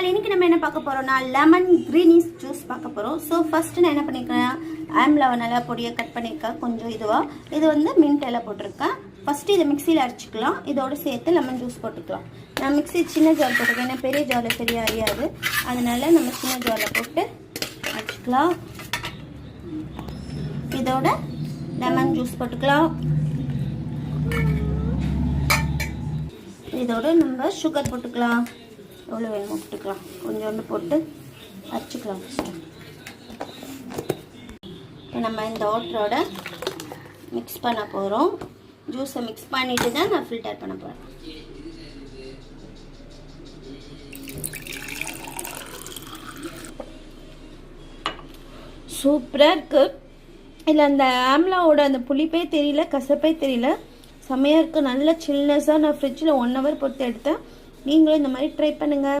All இன்னைக்கு நம்ம என்ன பார்க்க போகிறோம்னா லெமன் க்ரீனிஸ் ஜூஸ் பார்க்க போகிறோம் ஸோ ஃபஸ்ட்டு நான் என்ன பண்ணிக்கிறேன்? ஆம்லாவை நல்லா பொடியை கட் பண்ணியிருக்கேன். கொஞ்சம் இதுவாக இது வந்து மின்ட் எல்லாம் போட்டிருக்கேன். ஃபஸ்ட்டு இதை மிக்சியில் அரைச்சிக்கலாம். இதோட சேர்த்து லெமன் ஜூஸ் போட்டுக்கலாம். நான் மிக்ஸி சின்ன ஜார் போட்டிருக்கேன். ஏன்னா பெரிய ஜாரில் சரியாக அறியாது அதனால் நம்ம சின்ன ஜாரில் போட்டு அரைச்சிக்கலாம். இதோட லெமன் ஜூஸ் போட்டுக்கலாம். இதோட நம்ம சுகர் போட்டுக்கலாம். எவ்வளோ வேணுமோ போட்டுக்கலாம் கொஞ்சோண்டு போட்டு அரைச்சிக்கலாம் ஃபஸ்ட்டு இப்போ நம்ம இந்த வாட்டரோட மிக்ஸ் பண்ண போகிறோம் ஜூஸை மிக்ஸ் பண்ணிட்டு தான் நான் ஃபில்டர் பண்ண போகிறேன் சூப்பராக இருக்குது இல்லை அந்த ஆம்லாவோட அந்த புளிப்பே தெரியல கசப்பே தெரியல. செம்மையாக இருக்குது நல்ல சில்னஸாக நான் ஃப்ரிட்ஜில் ஒன் ஹவர் பொறுத்து எடுத்தேன். நீங்களும் இந்த மாதிரி ட்ரை பண்ணுங்கள்